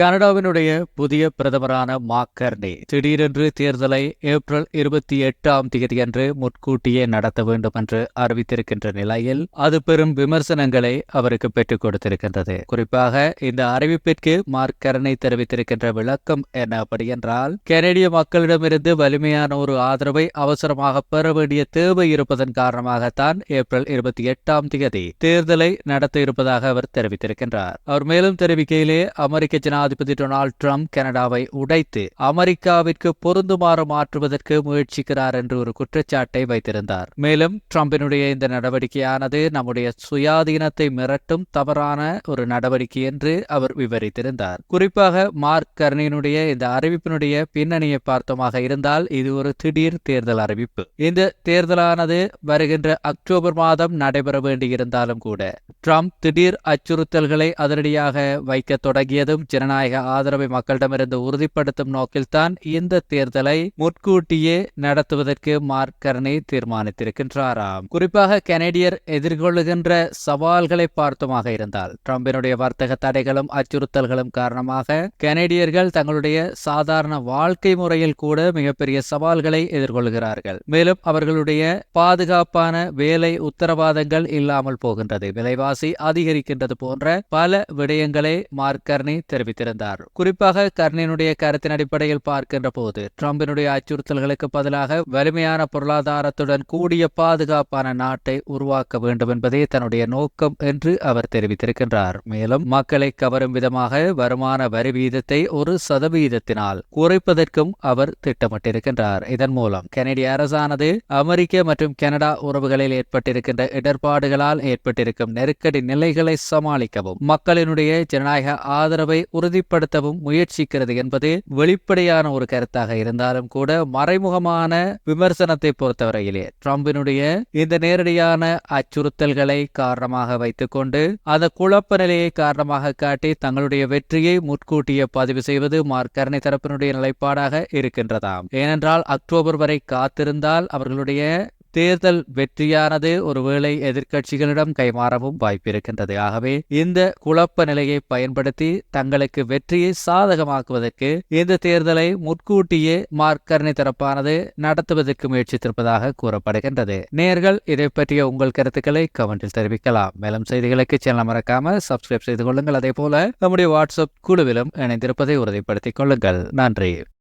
கனடாவினுடைய புதிய பிரதமரான மாக்கர்னி திடீரென்று தேர்தலை ஏப்ரல் இருபத்தி எட்டாம் தேதியன்று முன்கூட்டியே நடத்த வேண்டும் என்று அறிவித்திருக்கின்ற நிலையில் அது பெரும் விமர்சனங்களை அவருக்கு பெற்றுக் கொடுத்திருக்கின்றது. குறிப்பாக இந்த அறிவிப்பிற்கு மார்க்கர்னி தெரிவித்திருக்கின்ற விளக்கம் என்ன அப்படி என்றால் கனடிய மக்களிடமிருந்து வலிமையான ஒரு ஆதரவை அவசரமாக பெற வேண்டிய தேவை இருப்பதன் காரணமாகத்தான் ஏப்ரல் இருபத்தி எட்டாம் தேதி தேர்தலை நடத்த இருப்பதாக அவர் தெரிவித்திருக்கின்றார். அவர் மேலும் தெரிவிக்கையிலே அமெரிக்க ஜனாதிபதி டொனால்ட் ட்ரம்ப் கனடாவை உடைத்து அமெரிக்காவிற்கு பொருந்துமாறு மாற்றுவதற்கு முயற்சிக்கிறார் என்று ஒரு குற்றச்சாட்டை வைத்திருந்தார். மேலும் ட்ரம்பினுடைய இந்த நடவடிக்கையானது நம்முடைய சுயாதீனத்தை மிரட்டும் தவறான ஒரு நடவடிக்கை என்று அவர் விவரித்திருந்தார். குறிப்பாக மார்க் கர்னியினுடைய இந்த அறிவிப்பினுடைய பின்னணியை பார்த்தமாக இருந்தால் இது ஒரு திடீர் தேர்தல் அறிவிப்பு. இந்த தேர்தலானது வருகின்ற அக்டோபர் மாதம் நடைபெற வேண்டியிருந்தாலும் கூட ட்ரம்ப் திடீர் அச்சுறுத்தல்களை அதிரடியாக வைக்க தொடங்கியதும் ஜனநாயக ஆதரவை மக்களிடமிருந்து உறுதிப்படுத்தும் நோக்கில்தான் இந்த தேர்தலை முற்கூட்டியே நடத்துவதற்கு மார்க்கர்னி தீர்மானித்திருக்கின்றாராம். குறிப்பாக கனேடியர் எதிர்கொள்ளுகின்ற சவால்களை பார்த்துமாக இருந்தால் ட்ரம்பினுடைய வர்த்தக தடைகளும் அச்சுறுத்தல்களும் காரணமாக கனேடியர்கள் தங்களுடைய சாதாரண வாழ்க்கை முறையில் கூட மிகப்பெரிய சவால்களை எதிர்கொள்கிறார்கள். மேலும் அவர்களுடைய பாதுகாப்பான வேலை உத்தரவாதங்கள் இல்லாமல் போகின்றது. விலைவாசி அதிகரிக்கின்றது போன்ற பல விடயங்களை மார்க்கர்னி கர்னி தெரிவித்திருந்தார் குறிப்பாக கர்னினுடைய கருத்தின் அடிப்படையில் பார்க்கின்ற போது டிரம்பினுடைய அச்சுறுத்தல்களுக்கு பதிலாக வலிமையான பொருளாதாரத்துடன் கூடிய பாதுகாப்பான நாட்டை உருவாக்க வேண்டும் என்பதே தன்னுடைய நோக்கம் என்று அவர் தெரிவித்திருக்கின்றார். மேலும் மக்களை கவரும் விதமாக வருமான வரி வீதத்தை ஒரு சதவீதத்தினால் குறைப்பதற்கும் அவர் திட்டமிட்டிருக்கின்றார். இதன் மூலம் கனடிய அரசானது அமெரிக்க மற்றும் கனடா உறவுகளில் ஏற்பட்டிருக்கின்ற இடர்பாடுகளால் ஏற்பட்டிருக்கும் நெருக்கடி நிலைகளை சமாளிக்கவும் மக்களினுடைய ஜனநாயக ஆதரவை உறுதி உறுதிப்படுத்தவும் முயற்சிக்கிறது என்பது வெளிப்படையான ஒரு கருத்தாக இருந்தாலும் கூட மறைமுகமான விமர்சனத்தை பொறுத்தவரையிலே ட்ரம்பினுடைய இந்த நேரடியான அச்சுறுத்தல்களை காரணமாக வைத்துக்கொண்டு அந்த குழப்ப நிலையை காரணமாக காட்டி தங்களுடைய வெற்றியை முற்கூட்டிய பதிவு செய்வது மார்க்கரணை தரப்பினுடைய நிலைப்பாடாக இருக்கின்றதாம். ஏனென்றால் அக்டோபர் வரை காத்திருந்தால் அவர்களுடைய தேர்தல் வெற்றியானது ஒருவேளை எதிர்க்கட்சிகளிடம் கைமாறவும் வாய்ப்பிருக்கின்றது. ஆகவே இந்த குழப்ப நிலையை பயன்படுத்தி தங்களுக்கு வெற்றியை சாதகமாக்குவதற்கு இந்த தேர்தலை முன்கூட்டியே மார்க்கரணி தரப்பானது நடத்துவதற்கு முயற்சித்திருப்பதாக கூறப்படுகின்றது. நேர்கள் இதை பற்றிய உங்கள் கருத்துக்களை கமெண்டில் தெரிவிக்கலாம். மேலும் செய்திகளுக்கு சேனல் மறக்காம சப்ஸ்கிரைப் செய்து கொள்ளுங்கள். அதே போல நம்முடைய வாட்ஸ்அப் குழுவிலும் இணைந்திருப்பதை உறுதிப்படுத்திக் கொள்ளுங்கள். நன்றி.